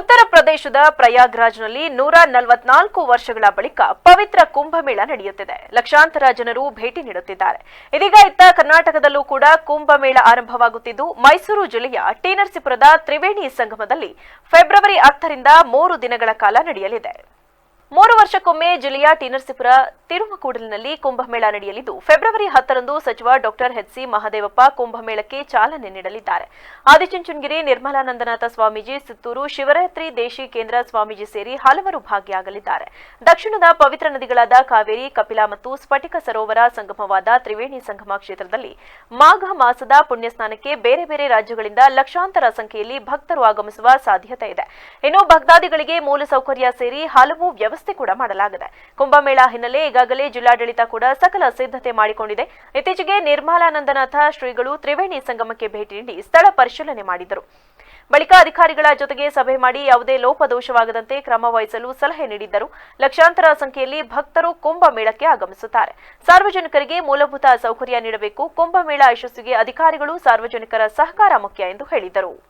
ಉತ್ತರ ಪ್ರದೇಶದ ಪ್ರಯಾಗ್ರಾಜ್ನಲ್ಲಿ ನೂರ ನಲವತ್ನಾಲ್ಕು ವರ್ಷಗಳ ಬಳಿಕ ಪವಿತ್ರ ಕುಂಭಮೇಳ ನಡೆಯುತ್ತಿದೆ. ಲಕ್ಷಾಂತರ ಜನರು ಭೇಟಿ ನೀಡುತ್ತಿದ್ದಾರೆ. ಇದೀಗ ಇತ್ತ ಕರ್ನಾಟಕದಲ್ಲೂ ಕೂಡ ಕುಂಭಮೇಳ ಆರಂಭವಾಗುತ್ತಿದ್ದು, ಮೈಸೂರು ಜಿಲ್ಲೆಯ ಟಿ ನರಸೀಪುರದ ತ್ರಿವೇಣಿ ಸಂಗಮದಲ್ಲಿ ಫೆಬ್ರವರಿ ಹತ್ತರಿಂದ ಮೂರು ದಿನಗಳ ಕಾಲ ನಡೆಯಲಿದೆ. ಮೂರು ವರ್ಷಕ್ಕೊಮ್ಮೆ ಜಿಲ್ಲೆಯ ಟೀನರ್ಸಿಪುರ ನರಸೀಪುರ ತಿರುಮಕೂಡಲಿನಲ್ಲಿ ಕುಂಭಮೇಳ ನಡೆಯಲಿದ್ದು, ಫೆಬ್ರವರಿ ಹತ್ತರಂದು ಸಚಿವ ಡಾಕ್ಟರ್ ಎಚ್ಸಿ ಮಹದೇವಪ್ಪ ಕುಂಭಮೇಳಕ್ಕೆ ಚಾಲನೆ ನೀಡಲಿದ್ದಾರೆ. ಆದಿಚುಂಚನಗಿರಿ ನಿರ್ಮಲಾನಂದನಾಥ ಸ್ವಾಮೀಜಿ, ಸುತ್ತೂರು ಶಿವರಾತ್ರಿ ದೇಶಿ ಕೇಂದ್ರ ಸ್ವಾಮೀಜಿ ಸೇರಿ ಹಲವರು ಭಾಗಿಯಾಗಲಿದ್ದಾರೆ. ದಕ್ಷಿಣದ ಪವಿತ್ರ ನದಿಗಳಾದ ಕಾವೇರಿ, ಕಪಿಲಾ ಮತ್ತು ಸ್ಫಟಿಕ ಸರೋವರ ಸಂಗಮವಾದ ತ್ರಿವೇಣಿ ಸಂಗಮ ಕ್ಷೇತ್ರದಲ್ಲಿ ಮಾಘ ಮಾಸದ ಪುಣ್ಯಸ್ನಾನಕ್ಕೆ ಬೇರೆ ಬೇರೆ ರಾಜ್ಯಗಳಿಂದ ಲಕ್ಷಾಂತರ ಸಂಖ್ಯೆಯಲ್ಲಿ ಭಕ್ತರು ಆಗಮಿಸುವ ಸಾಧ್ಯತೆ ಇದೆ. ಇನ್ನು ಭಕ್ತಾದಿಗಳಿಗೆ ಮೂಲಸೌಕರ್ಯ ಸೇರಿ ಹಲವು ವ್ಯವಸ್ಥೆ ಕೂಡ ಮಾಡಲಾಗಿದೆ. ಕುಂಭಮೇಳ ಹಿನ್ನೆಲೆ ಈಗಾಗಲೇ ಜಿಲ್ಲಾಡಳಿತ ಕೂಡ ಸಕಲ ಸಿದ್ಧತೆ ಮಾಡಿಕೊಂಡಿದೆ. ಇತ್ತೀಚೆಗೆ ನಿರ್ಮಲಾನಂದನಾಥ ಶ್ರೀಗಳು ತ್ರಿವೇಣಿ ಸಂಗಮಕ್ಕೆ ಭೇಟಿ ನೀಡಿ ಸ್ಥಳ ಪರಿಶೀಲನೆ ಮಾಡಿದರು. ಬಳಿಕ ಅಧಿಕಾರಿಗಳ ಜೊತೆಗೆ ಸಭೆ ಮಾಡಿ ಯಾವುದೇ ಲೋಪದೋಷವಾಗದಂತೆ ಕ್ರಮ ವಹಿಸಲು ಸಲಹೆ ನೀಡಿದ್ದರು. ಲಕ್ಷಾಂತರ ಸಂಖ್ಯೆಯಲ್ಲಿ ಭಕ್ತರು ಕುಂಭಮೇಳಕ್ಕೆ ಆಗಮಿಸುತ್ತಾರೆ. ಸಾರ್ವಜನಿಕರಿಗೆ ಮೂಲಭೂತ ಸೌಕರ್ಯ ನೀಡಬೇಕು. ಕುಂಭಮೇಳ ಯಶಸ್ಸಿಗೆ ಅಧಿಕಾರಿಗಳು ಸಾರ್ವಜನಿಕರ ಸಹಕಾರ ಮುಖ್ಯ ಎಂದು ಹೇಳಿದರು.